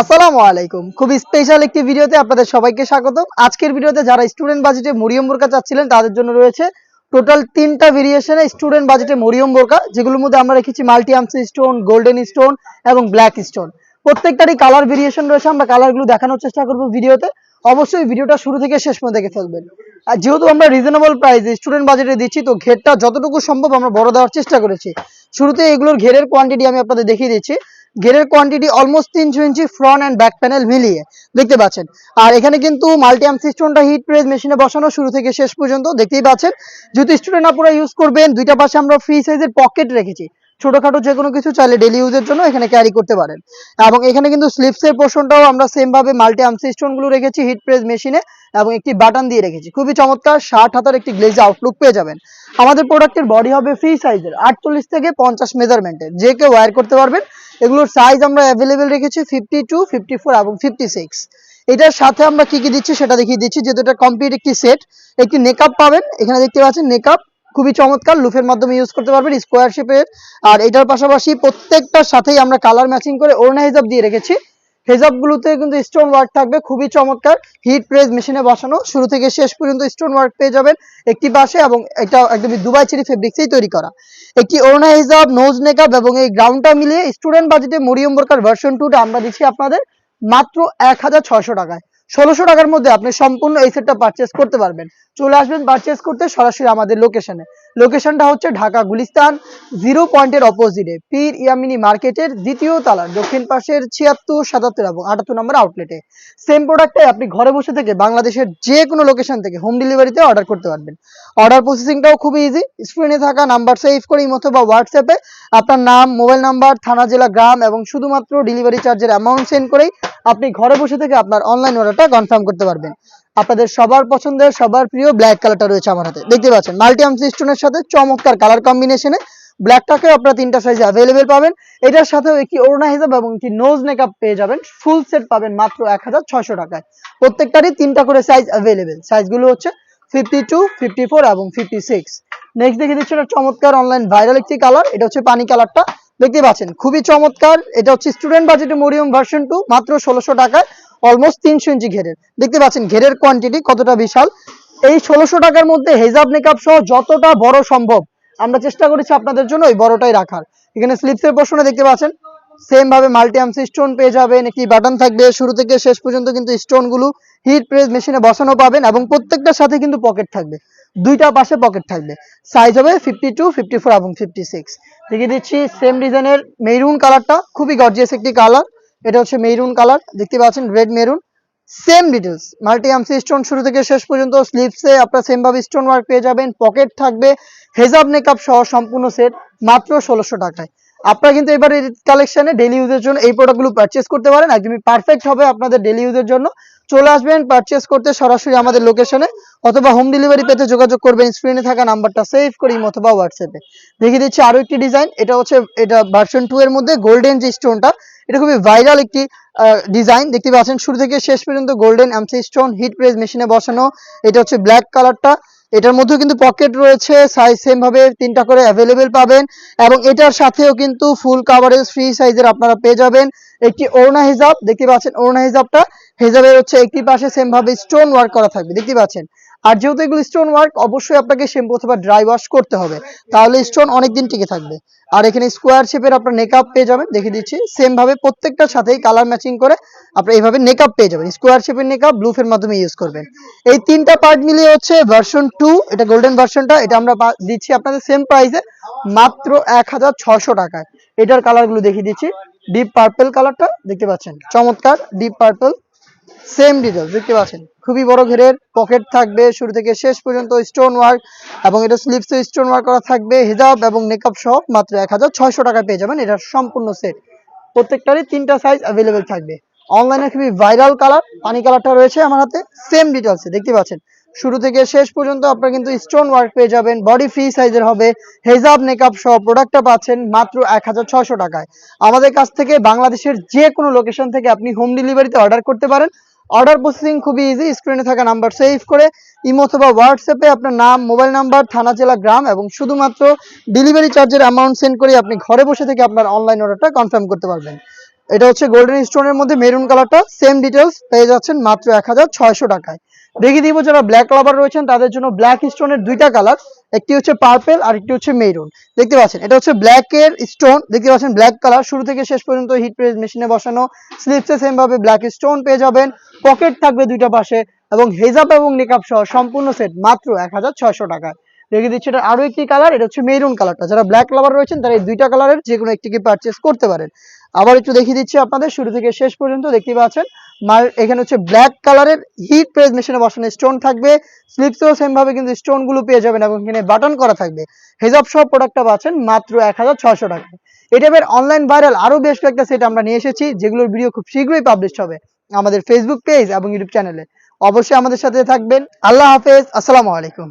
আসসালামু আলাইকুম। খুব স্পেশাল একটি ভিডিওতে আপনাদের সবাইকে স্বাগত আজকের ভিডিওতে যারা স্টুডেন্ট বাজেটে মরিয়ম বোরকা চাচ্ছিলেন, তাদের জন্য রয়েছে টোটাল তিনটা ভেরিয়েশনে স্টুডেন্ট বাজেটে মরিয়ম বোরকা, যেগুলোর মধ্যে আমরা রেখেছি multi AMC stone golden stone এবং ব্ল্যাক স্টোন প্রত্যেকটারই কালার ভেরিয়েশন রয়েছে, আমরা কালারগুলো দেখানোর চেষ্টা করব ভিডিওতে। অবশ্যই ভিডিওটা শুরু থেকে শেষ পর্যন্ত দেখে ফেলবেন। আর যেহেতু আমরা রিজনেবল প্রাইসে স্টুডেন্ট বাজেটে দিচ্ছি, তো ঘেরটা যতটুকু সম্ভব আমরা বড় দেওয়ার চেষ্টা করেছি। শুরুতে এগুলোর ঘেরের কোয়ান্টিটি আমি আপনাদের দেখিয়ে দিচ্ছি। ঘেরের কোয়ান্টিটি অলমোস্ট তিনশো inch front and back panel মিলিয়ে, দেখতে পাচ্ছেন? আর এখানে কিন্তু মাল্টিয়াম সিস্টেমটা হিট প্রেস মেশিনে বসানো, শুরু থেকে শেষ পর্যন্ত, দেখতেই পাচ্ছেন? যেহেতু স্টুডেন্ট আপুরা ইউজ করবেন, দুইটা পাশে আমরা ফ্রি সাইজের পকেট রেখেছি। ছোটখাটো যে কোনো কিছু চাইলে ডেলি ইউজের জন্য এখানে ক্যারি করতে পারেন। এবং এখানে কিন্তু স্লিপসের পোর্শনটাও আমরা সেম ভাবে মাল্টি গুলো রেখেছি হিট প্রেস মেশিনে এবং একটি বাটন দিয়ে রেখেছি। খুবই চমৎকার, ষাট হাতার একটি গ্লেজ আউটলুক পেয়ে যাবেন। আমাদের প্রোডাক্টের বডি হবে ফ্রি সাইজের আটচল্লিশ থেকে পঞ্চাশ মেজারমেন্টের যে কেউ ওয়্যার করতে পারবেন এগুলোর সাইজ আমরা অ্যাভেলেবেল রেখেছি ফিফটি টু ফিফটি ফোর এবং ফিফটি সিক্স এটার সাথে আমরা কি কি দিচ্ছি সেটা দেখিয়ে দিচ্ছি। যেহেতু এটা কমপ্লিট একটি সেট একটি নেকআপ পাবেন। এখানে দেখতে পাচ্ছেন নেকআপ খুবই চমৎকার। লুফের মাধ্যমে ইউজ করতে পারবেন স্কোয়ার শেপের আর এটার পাশাপাশি প্রত্যেকটার সাথেই আমরা কালার ম্যাচিং করে ওড়না হিসাব দিয়ে রেখেছি। হেজাবগুলোতে কিন্তু স্টোন ওয়ার্ক থাকবে, খুবই চমৎকার। হিট প্রেস মেশিনে বসানো। শুরু থেকে শেষ পর্যন্ত স্টোন ওয়ার্ক পেয়ে যাবেন একটি পাশে এবং এটা একদমই দুবাই চেরি ফেব্রিক্সেই তৈরি করা। একটি ওড়না হিসাব নোজ মেকআপ এবং এই গ্রাউন্ডটা মিলিয়ে স্টুডেন্ট বাজেটে মরিয়ম বোরকার ভার্সন টুটা আমরা দিচ্ছি আপনাদের মাত্র এক হাজার ছয়শো টাকায়। ষোলোশো টাকার মধ্যে আপনি সম্পূর্ণ এই সেটটা পারচেস করতে পারবেন। চলে আসবেন পারচেস করতে সরাসরি আমাদের লোকেশনে লোকেশনটা হচ্ছে ঢাকা গুলিস্তান জিরো পয়েন্টের অপোজিটে পীর ইয়ামিনী মার্কেটের দ্বিতীয় তালার দক্ষিণ পাশের ছিয়াত্তর সাতাত্তর এবং আটাত্তর নম্বর আউটলেটে সেম প্রোডাক্টে আপনি ঘরে বসে থেকে বাংলাদেশের যে কোনো লোকেশন থেকে হোম ডেলিভারিতে অর্ডার করতে পারবেন। অর্ডার প্রসেসিংটাও খুবই ইজি স্ক্রিনে থাকা নাম্বার সেভ করে অথবা হোয়াটসঅ্যাপে আপনার নাম মোবাইল নাম্বার থানা, জেলা, গ্রাম এবং শুধুমাত্র ডেলিভারি চার্জের অ্যামাউন্ট সেন্ড করেই আপনি ঘরে বসে থেকে আপনার অনলাইন অর্ডারটা কনফার্ম করতে পারবেন। আপনাদের সবার পছন্দের, সবার প্রিয় ব্ল্যাক কালারটা রয়েছে আমার হাতে। দেখতে পাচ্ছেন মাল্টি আর্মস স্টোনের সাথে চমৎকার কালার কম্বিনেশনে ব্ল্যাকটাকেও আপনারা তিনটা সাইজে অ্যাভেলেবেল পাবেন। এটার সাথেও একটি অরুণা হিসাব এবং একটি নোজ মেকআপ পেয়ে যাবেন। ফুল সেট পাবেন মাত্র এক হাজার ছয়শো টাকায়। প্রত্যেকটারই তিনটা করে সাইজ অ্যাভেলেবেল সাইজগুলো হচ্ছে ফিফটি টু ফিফটি ফোর এবং ফিফটি সিক্স নেক্সট দেখে দিচ্ছি একটা চমৎকার অনলাইন ভাইরাল একটি কালার এটা হচ্ছে পানি কালারটা দেখতে পাচ্ছেন, খুবই চমৎকার। এটা হচ্ছে স্টুডেন্ট বাজেটে মরিয়ম ভার্সন টু মাত্র ষোলোশো টাকায় অলমোস্ট তিনশো ইঞ্চি ঘেরের। দেখতে পাচ্ছেন, ঘেরের কোয়ান্টিটি কতটা বিশাল। এই ষোলোশো টাকার মধ্যে হেজাব মেকআপ সহ যতটা বড় সম্ভব, আমরা চেষ্টা করেছি আপনাদের জন্য ওই বড়টাই রাখার। এখানে স্লিপসের পোর্শনে দেখতে পাচ্ছেন সেম ভাবে মাল্টি আমসি স্টোন পেয়ে যাবেন, একটি বাটন থাকবে, শুরু থেকে শেষ পর্যন্ত কিন্তু স্টোনগুলো হিট প্রেস মেশিনে বসানো পাবেন এবং প্রত্যেকটার সাথে কিন্তু পকেট থাকবে। দুইটা পাশে পকেট থাকবে। সাইজ হবে ফিফটি টু ফিফটি ফোর এবং ফিফটি সিক্স দেখিয়ে দিচ্ছি সেম ডিজাইনের মেরুন কালারটা খুবই গর্জিয়াস একটি কালার এটা হচ্ছে মেরুন কালার দেখতে পাচ্ছেন red maroon same details multi AMC stone শুরু থেকে শেষ পর্যন্ত স্লিপসে আপনারা সেম ভাবে স্টোন ওয়ার্ক পেয়ে যাবেন। পকেট থাকবে হেজাব মেকআপ সহ সম্পূর্ণ সেট মাত্র ষোলোশো টাকায়। আপনারা কিন্তু এবার এই কালেকশনে ডেলি ইউজের জন্য এই প্রোডাক্টগুলো পারচেস করতে পারেন। একদমই পারফেক্ট হবে আপনাদের ডেলি ইউজের জন্য। চলে আসবেন পারচেস করতে সরাসরি আমাদের লোকেশনে অথবা হোম ডেলিভারি পেতে যোগাযোগ করবেন স্ক্রিনে থাকা নাম্বারটা সেভ করি অথবা হোয়াটসঅ্যাপে দেখিয়ে দিচ্ছি আরও একটি ডিজাইন এটা হচ্ছে, এটা ভার্সন টু এর মধ্যে গোল্ডেন যে স্টোনটা এটা খুবই ভাইরাল একটি ডিজাইন দেখতে পাচ্ছেন শুরু থেকে শেষ পর্যন্ত golden MC stone heat press মেশিনে বসানো, এটা হচ্ছে ব্ল্যাক কালারটা এটার মধ্যেও কিন্তু পকেট রয়েছে সাইজ সেম ভাবে তিনটা করে অ্যাভেলেবেল পাবেন এবং এটার সাথেও কিন্তু ফুল কাভারেজ ফ্রি সাইজের আপনারা পেয়ে যাবেন। একটি ওড়না হিজাব, দেখতে পাচ্ছেন ওড়না হিজাবটা? হিজাবের হচ্ছে একটি পাশে সেম ভাবে স্টোন ওয়ার্ক করা থাকবে, দেখতে পাচ্ছেন? আর যেহেতু এগুলো স্টোন ওয়ার্ক অবশ্যই আপনাকে শ্যাম্পু অথবা ড্রাই ওয়াশ করতে হবে। তাহলে স্টোন অনেকদিন টিকে থাকবে। আর এখানে স্কোয়ার শেপের আপনার নেকআপ পেয়ে যাবেন দেখে দিচ্ছি। সেম ভাবে প্রত্যেকটার সাথেই কালার ম্যাচিং করে আপনি এইভাবে নেকআপ পেয়ে যাবেন। স্কোয়ার শেপের নেকআপ ব্লুফের মাধ্যমে ইউজ করবেন। এই তিনটা পার্ট মিলিয়ে হচ্ছে ভার্সন টু এটা গোল্ডেন ভার্সনটা এটা আমরা দিচ্ছি আপনাদের সেম প্রাইসে মাত্র এক হাজার টাকায়। এটার কালারগুলো দেখিয়ে দিচ্ছি। ডিপ পার্পল কালারটা দেখতে পাচ্ছেন? চমৎকার ডিপ পার্পল সেম ডিটেলস দেখতে পাচ্ছেন। খুবই বড় ঘেরের পকেট থাকবে শুরু থেকে শেষ পর্যন্ত স্টোন ওয়ার্ক এবং এটা স্লিপসে স্টোন ওয়ার্ক করা থাকবে হিজাব এবং মেকআপ সহ মাত্র এক হাজার ছয়শো টাকায় পেয়ে যাবেন। এটা সম্পূর্ণ সেট প্রত্যেকটারই তিনটা সাইজ অ্যাভেলেবেল থাকবে। অনলাইনে খুবই ভাইরাল কালার পানি কালারটা রয়েছে আমার হাতে সেম ডিটেলসে দেখতে পাচ্ছেন। শুরু থেকে শেষ পর্যন্ত আপনারা কিন্তু স্টোন ওয়ার্ক পেয়ে যাবেন বডি ফ্রি সাইজের হবে হেজাব মেকআপ সহ প্রোডাক্টটা পাচ্ছেন মাত্র এক হাজার ছয়শো টাকায়। আমাদের কাছ থেকে বাংলাদেশের যে কোনো লোকেশন থেকে আপনি হোম ডেলিভারিতে অর্ডার করতে পারেন। অর্ডার প্রসেসিং খুবই ইজি স্ক্রিনে থাকা নাম্বার সেভ করে ইমো অথবা হোয়াটসঅ্যাপে আপনার নাম মোবাইল নাম্বার থানা, জেলা, গ্রাম এবং শুধুমাত্র ডেলিভারি চার্জের অ্যামাউন্ট সেন্ড করে আপনি ঘরে বসে থেকে আপনার অনলাইন অর্ডারটা কনফার্ম করতে পারবেন। এটা হচ্ছে গোল্ডেন স্টোনের মধ্যে মেরুন কালারটা সেম ডিটেলস পেয়ে যাচ্ছেন মাত্র এক হাজার ছয়শো টাকায়। দেখিয়ে দিব যারা ব্ল্যাক লাভার রয়েছেন, তাদের জন্য ব্ল্যাক স্টোনের দুইটা কালার একটি হচ্ছে পার্পেল আর একটি হচ্ছে মেরুন দেখতে পাচ্ছেন, এটা হচ্ছে ব্ল্যাক এর স্টোন দেখতে পাচ্ছেন ব্ল্যাক কালার শুরু থেকে শেষ পর্যন্ত হিট প্রেস মেশিনে বসানো স্লিপসে সেম ভাবে ব্ল্যাক স্টোন পেয়ে যাবেন পকেট থাকবে দুইটা পাশে, এবং হেজাব এবং নিকাপ সহ সম্পূর্ণ সেট মাত্র এক হাজার ছয়শো টাকায়। রেখে দিচ্ছি এটা আরও একটি কালার এটা হচ্ছে মেরুন কালারটা যারা ব্ল্যাক লাভার রয়েছেন, তারা এই দুইটা কালারের যে কোনো একটিকে পারচেস করতে পারেন। আবার একটু দেখিয়ে দিচ্ছি আপনাদের, শুরু থেকে শেষ পর্যন্ত দেখতে পাচ্ছেন মার এখানে হচ্ছে ব্ল্যাক কালারের হিট প্রেস মেশিনে বসানো স্টোন থাকবে। স্লিপসেও সেম ভাবে কিন্তু স্টোনগুলো পেয়ে যাবেন এবং এখানে বাটন করা থাকবে। হেজাব সব প্রোডাক্টটা পাচ্ছেন মাত্র এক হাজার ছয়শো টাকা। টাইপের অনলাইন ভাইরাল আরও বেশ কয়েকটা সেট আমরা নিয়ে এসেছি, যেগুলোর ভিডিও খুব শীঘ্রই পাবলিশ হবে আমাদের ফেসবুক পেজ এবং ইউটিউব চ্যানেলে অবশ্যই আমাদের সাথে থাকবেন। আল্লাহ হাফেজ, আসসালামু আলাইকুম।